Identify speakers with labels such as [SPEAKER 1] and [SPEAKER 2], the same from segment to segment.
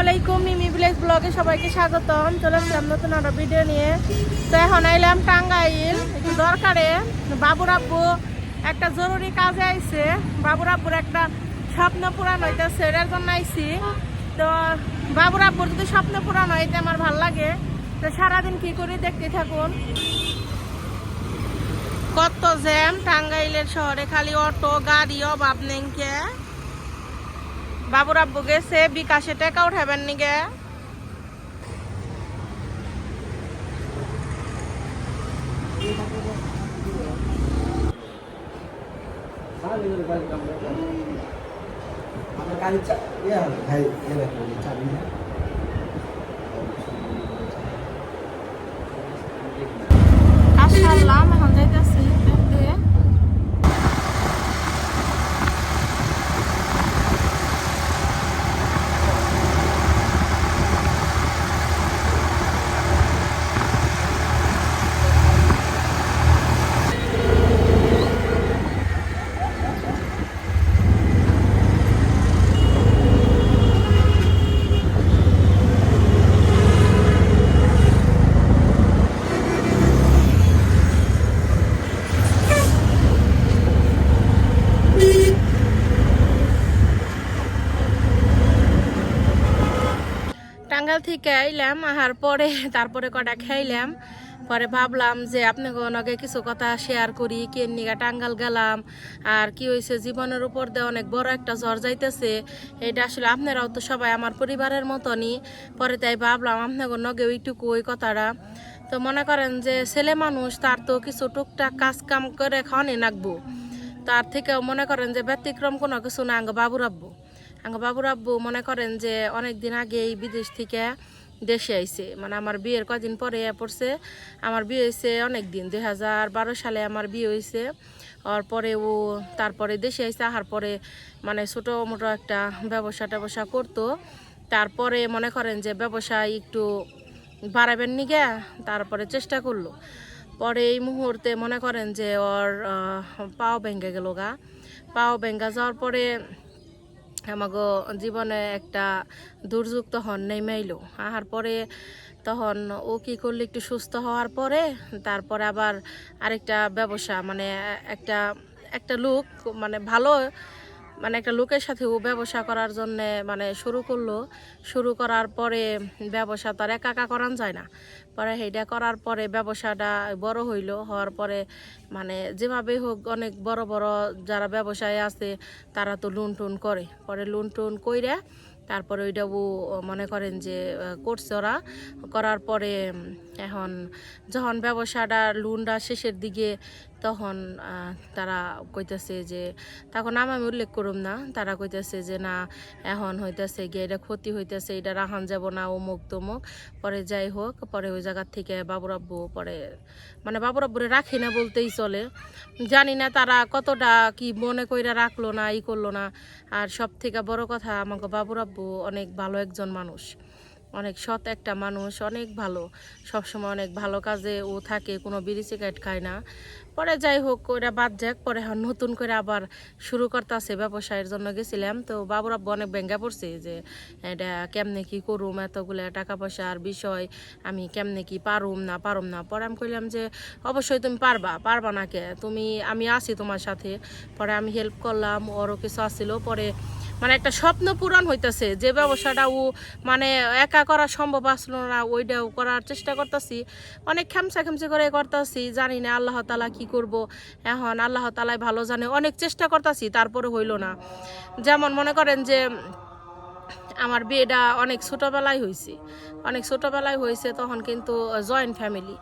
[SPEAKER 1] আলাইকুম, মিমি ভিলেজ ব্লগে সবাইকে স্বাগতম। চলে আসলাম নতুন একটা ভিডিও নিয়ে। তো এখন আইলাম টাঙ্গাইল, একটু দরকারে। বাবুর আব্বু একটা জরুরি কাজে আইছে। বাবুর আব্বুর একটা স্বপ্ন পূরণ হইতেছে, এটার জন্য আইছি। তো বাবুর আব্বুর যদি স্বপ্ন পূরণ হইতে আমার ভালো লাগে। তো সারাদিন কি করি দেখতে থাকুন। কত জ্যাম টাঙ্গাইলের শহরে, খালি অটো, গাড়ি, অভাব নেই বাবুর আব্বু গেছে বিকাশে টাকা উঠাবেন নিগে
[SPEAKER 2] ইয়ে ভাই ইয়ে রাখবেন চাবি না
[SPEAKER 1] কাজ সারলাম এখন যাইতেছি দেখতে টাঙ্গাল থেকে আইলাম, আহার পরে তারপরে কটা খাইলাম। পরে ভাবলাম যে আপনাকে অনেকে কিছু কথা শেয়ার করি কে নিগা টাঙ্গাল গেলাম, আর কি হয়েছে জীবনের উপর দিয়ে অনেক বড় একটা জ্বর যাইতেছে। এটা আসলে আপনারাও তো সবাই আমার পরিবারের মতনই। পরে তাই ভাবলাম আপনাকে নগে ওইটুকু ওই কথাটা। তো মনে করেন যে ছেলে মানুষ, তার তো কিছু টুকটাক কাজ কাম করে খাওয়ানি নাকবো তার থেকেও মনে করেন যে ব্যতিক্রম কোনো কিছু না আঙ্গ বাবুর আব্বু। বাবুর আব্বু মনে করেন যে অনেক দিন আগেই বিদেশ থেকে দেশে আইছে। মানে আমার বিয়ের কদিন পরে পড়ছে। আমার বিয়ে হয়েছে অনেক দিন দুই হাজার বারো সালে আমার বিয়ে হয়েছে। আর পরে ও তারপরে দেশে আইসে আহার পরে মানে ছোটো মোটো একটা ব্যবসা ট্যাবসা করতো। তারপরে মনে করেন যে ব্যবসা একটু বাড়াবেন নি নিগে তারপরে চেষ্টা করল। পরে এই মুহূর্তে মনে করেন যে ওর পাও ভেঙে গেল গা। পাও ভেঙ্গা যাওয়ার পরে আমাগো জীবনে একটা দুর্যোগ তখন নেমে এলো আহার পরে তখন ও কি করলে একটু সুস্থ হওয়ার পরে, তারপরে আবার আরেকটা ব্যবসা মানে একটা একটা লোক মানে ভালো মানে একটা লোকের সাথে ও ব্যবসা করার জন্যে মানে শুরু করল। শুরু করার পরে ব্যবসা তার একা একা করান যায় না। পরে সেইটা করার পরে ব্যবসাটা বড় হইল। হওয়ার পরে মানে যেভাবে হোক অনেক বড় বড় যারা ব্যবসায় আছে, তারা তো লুন টুন করে। পরে লুন টুন কইরা তারপরে ওইটা ও মনে করেন যে করছে ওরা। করার পরে এখন যখন ব্যবসাটা লোনটা শেষের দিকে তখন তারা কইতেছে যে, তখন নাম আমি উল্লেখ করুম না, তারা কইতেছে যে, না, এখন হইতেছে গিয়ে এটা ক্ষতি হইতেছে, এটা রাখান যাব না, অমুক তমুক, পরে যাই হোক, পরে ওই জায়গার থেকে বাবুর আব্বু পরে মানে বাবুর আব্বুরে রাখি না বলতেই চলে। জানি না তারা কতটা কি মনে কইরা রাখল না, ই করল না। আর সব থেকে বড় কথা, আমাকে বাবুর আব্বু অনেক ভালো একজন মানুষ। অনেক সৎ একটা মানুষ, অনেক ভালো। সবসময় অনেক ভালো কাজে ও থাকে, কোনো বিড়ি সিগারেট খায় না। পরে যাই হোক ওরা বাদ যাক, পরে নতুন করে আবার শুরু করতেছে ব্যবসায়ের জন্য গেছিলাম। তো বাবুর আব্বু অনেক ব্যাঙ্গা পড়ছে যে, এটা কেমনে কি করুম? এতগুলো টাকা পয়সার বিষয়, আমি কেমনে কি পারুম না পারুম না? পরে আমি কইলাম যে, অবশ্যই তুমি পারবা পারবা না কে? তুমি, আমি আছি তোমার সাথে। পরে আমি হেল্প করলাম, ওরও কিছু আসছিল পরে মানে একটা স্বপ্ন পূরণ হইতেছে, যে ব্যবসাটা ও মানে একা করা সম্ভব আসলো না, ওইটাও করার চেষ্টা করতেছি। অনেক খেমসা খেমসি করে করতেছি, জানি না আল্লাহ তালা কি করব। এখন আল্লাহ তালাই ভালো জানে, অনেক চেষ্টা করতেছি, তারপরে হইল না। যেমন মনে করেন যে, আমার বিয়েটা অনেক ছোটোবেলায় হয়েছে অনেক ছোটোবেলায় হয়েছে তখন কিন্তু জয়েন্ট ফ্যামিলি।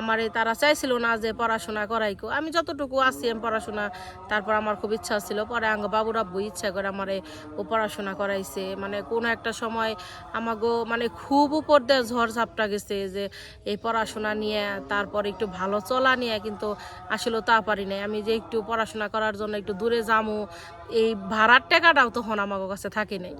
[SPEAKER 1] আমার তারা চাইছিল না যে পড়াশোনা করাইকো। আমি যতটুকু আছি, আমি পড়াশোনা, তারপর আমার খুব ইচ্ছা ছিল। পরে আঙ্গ বাবুর আব্বু ইচ্ছা করে আমারে ও পড়াশোনা করাইছে। মানে কোনো একটা সময় আমাগো মানে খুব উপর দিয়ে ঝড় ঝাপটা গেছে যে এই পড়াশোনা নিয়ে, তারপর একটু ভালো চলা নিয়ে কিন্তু আসলে তা পারি নাই। আমি যে একটু পড়াশোনা করার জন্য একটু দূরে যামু, এই ভাড়ার টাকাটাও তখন আমার কাছে থাকে নাই।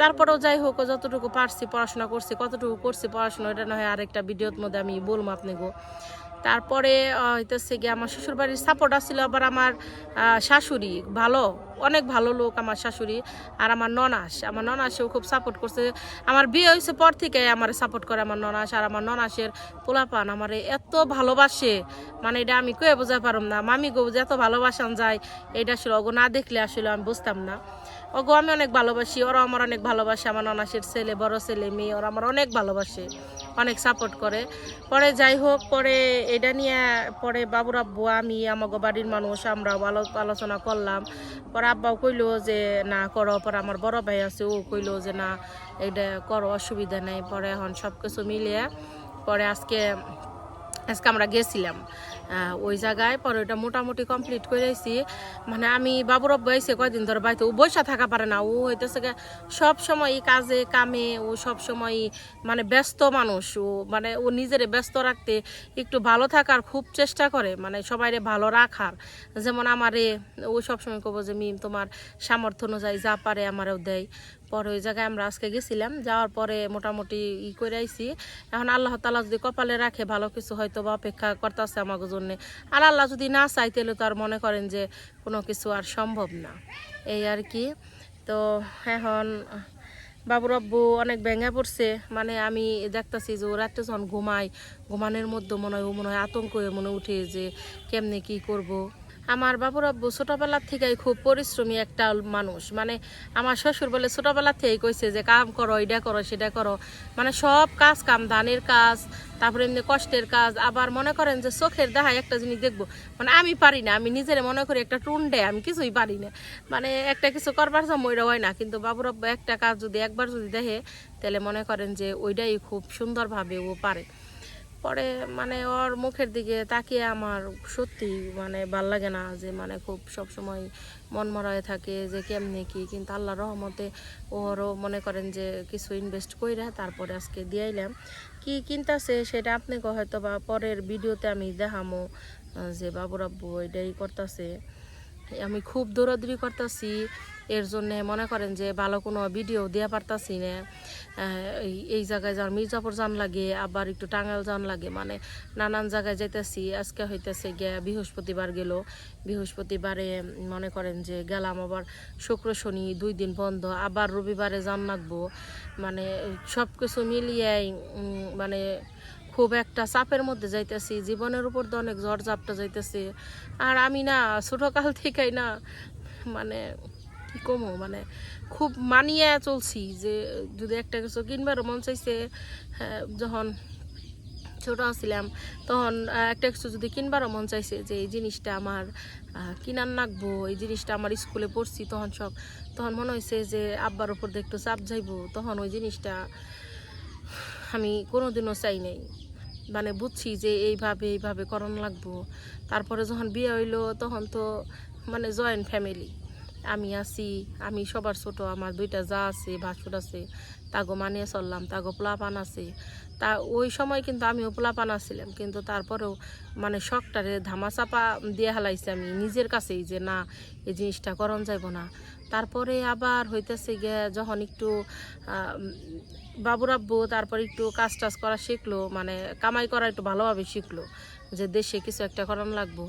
[SPEAKER 1] তারপরেও যাই হোক যতটুকু পারছি, পড়াশোনা করছি, কতটুকু করছি, পড়াশোনা এটা না হয় আরেকটা ভিডিওর মধ্যে আমি বলব আপনি গো তারপরে হইতেছে গিয়ে আমার শ্বশুর বাড়ির সাপোর্ট আসছিল আবার আমার শাশুড়ি। ভালো, অনেক ভালো লোক আমার শাশুড়ি আর আমার ননাস। আমার ননাসেও খুব সাপোর্ট করছে। আমার বিয়ে হয়েছে পর থেকে আমার সাপোর্ট করে আমার ননাস আর আমার ননাসের পোলাপান আমার এত ভালোবাসে। মানে এটা আমি কয়ে বোঝা পারম না। মামি গো যে এত ভালোবাসান যায়, এটা আসলে ওগো না দেখলে আসলে আমি বুঝতাম না। ওগো আমি অনেক ভালোবাসি ওরা আমার অনেক ভালোবাসে। আমার ননাসের ছেলে, বড় ছেলে, মেয়ে, ওরা আমার অনেক ভালোবাসে। অনেক সাপোর্ট করে। পরে যাই হোক, পরে এটা নিয়ে পরে বাবুর আব্বু, আমি আমাকে বাড়ির মানুষ, আমরাও আলো- আলোচনা করলাম। পরে আব্বাও কইলো যে, না, করো। পরে আমার বড় ভাই আছে, ও কইলো যে, না এটা করো, অসুবিধা নেই। পরে এখন সব কিছু মিলিয়ে, পরে আজকে আজকে আমরা গেছিলাম। ওই জায়গায়, পরে ওইটা মোটামুটি কমপ্লিট করে আইছি মানে আমি বাবুর আব্বু আইসে কয়দিন ধরে বাড়িতে, ও বৈশা থাকা পারে না। ও হইতেছে সব সময় কাজে কামে, ও সব সময় মানে ব্যস্ত মানুষ। ও মানে ও নিজেরে ব্যস্ত রাখতে একটু ভালো থাকার খুব চেষ্টা করে মানে সবাইরে ভালো রাখার। যেমন আমারে, ও সবসময় কব যে, মিম, তোমার সামর্থ্য অনুযায়ী যা পারে আমারও দেয়। পরে ওই জায়গায় আমরা আজকে গেছিলাম, যাওয়ার পরে মোটামুটি ই করে আইছি। এখন আল্লাহ তালা যদি কপালে রাখে, ভালো কিছু হয়তো বা অপেক্ষা করতেছে আমাকে জন্যে। আর আল্লাহ যদি না চাই তাহলে তো আর মনে করেন যে কোনো কিছু আর সম্ভব না। এই আর কি। তো এখন বাবুর আব্বু অনেক ভেঙে পড়ছে। মানে আমি দেখতাছি যে ও রাত্রে যখন ঘুমায়। ঘুমানোর মধ্যে মনে হয়, ও মনে হয় আতঙ্ক হয়ে মনে উঠে যে কেমনে কি করব। আমার বাবুর আব্বু ছোটবেলার থেকেই খুব পরিশ্রমী একটা মানুষ। মানে আমার শ্বশুর বলে ছোটবেলার থেকেই কইছে যে, কাম করো এটা করো সেটা করো। মানে সব কাজ কাম ধানের কাজ, তারপরে এমনি কষ্টের কাজ। আবার মনে করেন যে, চোখের দেখায় একটা জিনিস দেখব মানে আমি পারি না, আমি নিজের মনে করি একটা টুন্ডে, আমি কিছুই পারি না। মানে একটা কিছু করবার সময় হয় না, কিন্তু বাবুর আব্বু একটা কাজ যদি একবার যদি দেখে, তাহলে মনে করেন যে ওইটাই খুব সুন্দরভাবে ও পারে। পরে মানে ওর মুখের দিকে তাকিয়ে আমার সত্যি মানে ভালো লাগে না যে মানে খুব সব সময় মন মরা হয়ে থাকে যে কেমনে কি। কিন্তু আল্লাহ রহমতে ওরও মনে করেন যে কিছু ইনভেস্ট কইরা তারপরে আজকে দিয়াইলাম কি কিনতাছে সেটা আপনাকে হয়তো বা পরের ভিডিওতে আমি দেখামো যে বাবুর আব্বু এটাই করতেছে। আমি খুব দৌড়াদৌড়ি করতেছি। এর জন্য মনে করেন যে ভালো কোনো ভিডিও দেওয়া পারতাছি না। এই- জায়গায় যার মির্জাপুর যান লাগে আবার একটু টাঙ্গাইল যান লাগে মানে নানান জায়গায় যাইতেছি। আজকে হইতেছে গিয়া বৃহস্পতিবার গেল। বৃহস্পতিবারে মনে করেন যে গেলাম আবার শুক্র শনি দুই দিন বন্ধ আবার রবিবারে যান লাগবো। মানে সব কিছু মিলিয়ে উম, মানে খুব একটা চাপের মধ্যে যাইতেছি। জীবনের উপর তো অনেক ঝড় ঝাপটা যাইতেছে। আর আমি না ছোটোকাল থেকেই না মানে কি কমো? মানে খুব মানিয়ে চলছি যে যদি একটা কিছু কিনবারও মন চাইছে হ্যাঁ, যখন ছোট ছিলাম তখন একটা কিছু যদি কিনবারও মন চাইছে যে এই জিনিসটা আমার কিনার নাকবো এই জিনিসটা আমার স্কুলে পড়ছি তখন সব তখন মনে হয়েছে যে আব্বার ওপর দিয়ে একটু চাপ যাইবো তখন ওই জিনিসটা আমি কোনোদিনও চাই নাই। মানে বুঝছি যে এইভাবে এইভাবে করণ লাগবো। তারপরে যখন বিয়ে হইল তখন তো মানে জয়েন্ট ফ্যামিলি আমি আছি, আমি সবার ছোট, আমার দুইটা যা আছে, ভাসুর আছে, তাগো মানিয়ে চললাম, তাগো পোলাপান আছে। তা ওই সময় কিন্তু আমিও পোলাপান আছিলাম, কিন্তু তারপরেও মানে শখটারে ধামাচাপা দিয়ে হালাইছি আমি নিজের কাছেই যে না, এই জিনিসটা করণ যাইব না। তারপরে আবার হইতেছে গিয়ে যখন একটু বাবুর আব্বু তারপর একটু কাজ টাজ করা শিখলো মানে কামাই করা একটু ভালোভাবে শিখলো, যে দেশে কিছু একটা করানো লাগবো।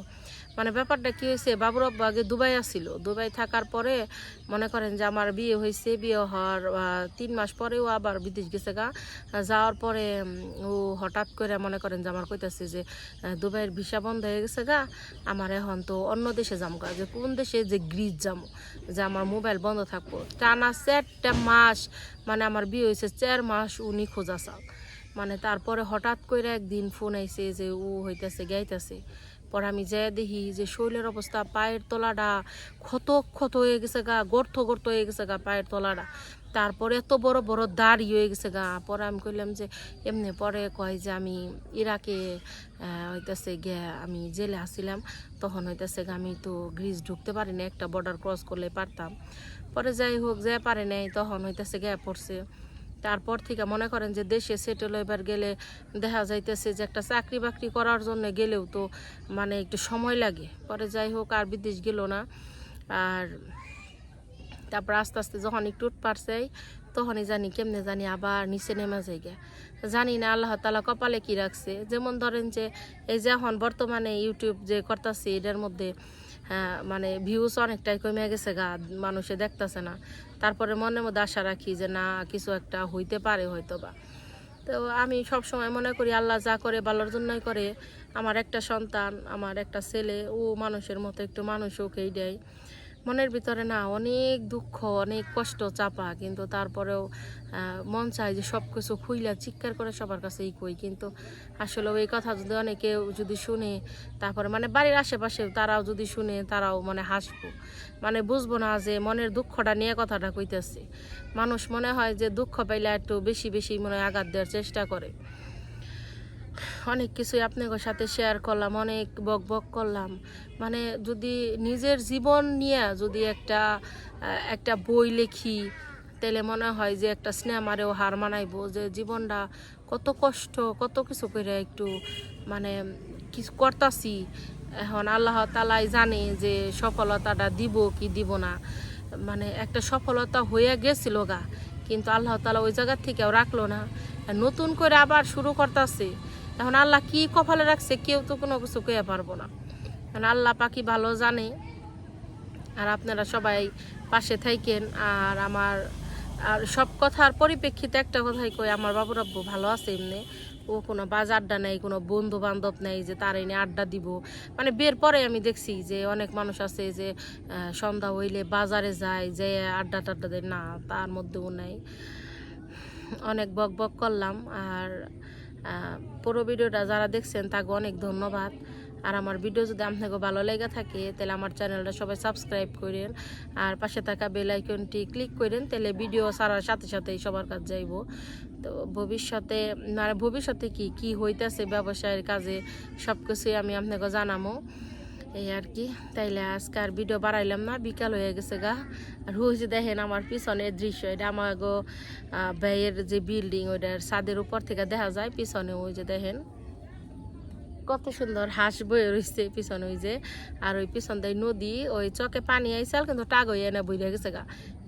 [SPEAKER 1] মানে ব্যাপারটা কি হয়েছে? বাবুর আব্বু আগে দুবাই আসছিল। দুবাই থাকার পরে মনে করেন যে আমার বিয়ে হয়েছে, বিয়ে হওয়ার তিন মাস পরেও আবার বিদেশ গেছে গা। যাওয়ার পরে ও হঠাৎ করে মনে করেন যে আমার কইতাছে যে দুবাইয়ের ভিসা বন্ধ হয়ে গেছে গা, আমার এখন তো অন্য দেশে যাম গা। যে কোন দেশে যে গ্রিজ যাব যে আমার মোবাইল বন্ধ থাকব। টানা চারটা মাস মানে আমার বিয়ে হয়েছে চার মাস উনি খোঁজা চাল মানে তারপরে হঠাৎ করে একদিন ফোন আইছে যে ও হইতেছে, গাইতেছে। পরে আমি যাই দেখি যে শরীরের অবস্থা, পায়ের তলাটা ক্ষত ক্ষত হয়ে গেছে গা, গর্ত গর্ত হয়ে গেছে গা পায়ের তলাটা। তারপরে এত বড় বড় দাড়ি হয়ে গেছে গা। পরে আমি কইলাম যে, এমনি পরে কয় যে আমি ইরাকে হইতেছে গিয়ে আমি জেলে আসছিলাম তখন হইতেছে গা আমি তো গ্রিজ ঢুকতে পারি না একটা বর্ডার ক্রস করলে পারতাম। পরে যাই হোক, যে পারে নাই, তখন হইতেছে গিয়ে পড়ছে। তারপর থেকে মনে করেন যে দেশে সেটেল এবার গেলে দেখা যাইতেছে যে একটা চাকরি বাকরি করার জন্য গেলেও তো মানে একটু সময় লাগে। পরে যাই হোক আর বিদেশ গেল না। আর তারপর আস্তে আস্তে যখন একটু পারছে তখনই জানি কেমনে জানি আবার নিচে নেমে যাই জানি না আল্লাহ তালা কপালে কি রাখছে। যেমন ধরেন যে এই যে এখন বর্তমানে ইউটিউব যে করতেছি এটার মধ্যে হ্যাঁ, মানে ভিউজ অনেকটাই কমে গেছে গা মানুষে দেখতেছে না। তারপরে মনের মধ্যে আশা রাখি যে না, কিছু একটা হইতে পারে হয়তো বা তো আমি সব সময় মনে করি আল্লাহ যা করে ভালোর জন্যই করে। আমার একটা সন্তান, আমার একটা ছেলে, ও মানুষের মতো একটু মানুষ ওকেই দেয়। মনের ভিতরে না অনেক দুঃখ, অনেক কষ্ট চাপা, কিন্তু তারপরেও মন চায় যে সব কিছু খুইলা চিৎকার করে সবার কাছে কাছেই কই। কিন্তু আসলে এই কথা যদি অনেকে যদি শুনে, তারপরে মানে বাড়ির আশেপাশে তারাও যদি শুনে, তারাও মানে হাসবো। মানে বুঝব না যে মনের দুঃখটা নিয়ে কথাটা কইতেছে। মানুষ মনে হয় যে দুঃখ পাইলে একটু বেশি বেশি মনে হয় আঘাত দেওয়ার চেষ্টা করে। অনেক কিছুই আপনাদের সাথে শেয়ার করলাম, অনেক বক বক করলাম। মানে যদি নিজের জীবন নিয়ে যদি একটা একটা বই লেখি তাহলে মনে হয় যে একটা সিনেমারেও হার মানাইবো, যে জীবনটা কত কষ্ট, কত কিছু করে একটু মানে কিছু করতাছি। এখন আল্লাহ তালাই জানে যে সফলতাটা দিব কি দিব না। মানে একটা সফলতা হয়ে গেছিল গা, কিন্তু আল্লাহ তালা ওই জায়গার থেকেও রাখল না। নতুন করে আবার শুরু করতেছে। এখন আল্লাহ কি কপালে রাখছে, কেউ তো কোনো কিছু কয়ে পারব না। কারণ আল্লাহ পাখি ভালো জানে। আর আপনারা সবাই পাশে থাকেন আর আমার, আর সব কথার পরিপ্রেক্ষিতে একটা কথাই কই, আমার বাবু রাব্বু ভালো আছে এমনি। ও কোনো বাজ আড্ডা নেই, কোনো বন্ধু বান্ধব নেই যে তার এনে আড্ডা দিব। মানে বের পরে আমি দেখছি যে অনেক মানুষ আছে যে সন্ধ্যা হইলে বাজারে যায় যে আড্ডা টাড্ডা দেয়। না, তার মধ্যেও নেই। অনেক বক বক করলাম। আর পুরো ভিডিওটা যারা দেখছেন, তাকে অনেক ধন্যবাদ। আর আমার ভিডিও যদি আপনাকে ভালো লেগে থাকে, তাহলে আমার চ্যানেলটা সবাই সাবস্ক্রাইব করেন। আর পাশে থাকা বেল আইকনটি ক্লিক করেন, তাহলে ভিডিও ছাড়ার সাথে সাথেই সবার কাছে যাইব। তো ভবিষ্যতে মানে ভবিষ্যতে কি কি হইতেছে, ব্যবসায়ের কাজে সব কিছুই আমি আপনাকে জানাব এই আর কি। তাইলে আজকে আর ভিডিও বাড়াইলাম না, বিকাল হয়ে গেছে গা। আর হুজ দেখেন আমার পিছনের দৃশ্য, এটা আমার গো ব্যয়ের যে বিল্ডিং ওইটার ছাদের উপর থেকে দেখা যায়, পিছনে ওই যে দেখেন। কত সুন্দর হাঁস বয়ে রয়েছে পিছনে ওই যে। আর ওই পিছন দিয়ে নদী, ওই চকে পানি আইসাল, কিন্তু টাগ হয়ে না বইরে গেছে গা।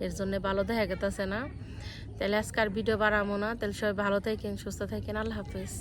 [SPEAKER 1] এর জন্য ভালো দেখা গেতেছে না। তাহলে আজকার ভিডিও বাড়াবো না। তাহলে সবাই ভালো থাকেন, সুস্থ থাকেন। আল্লাহ হাফেজ।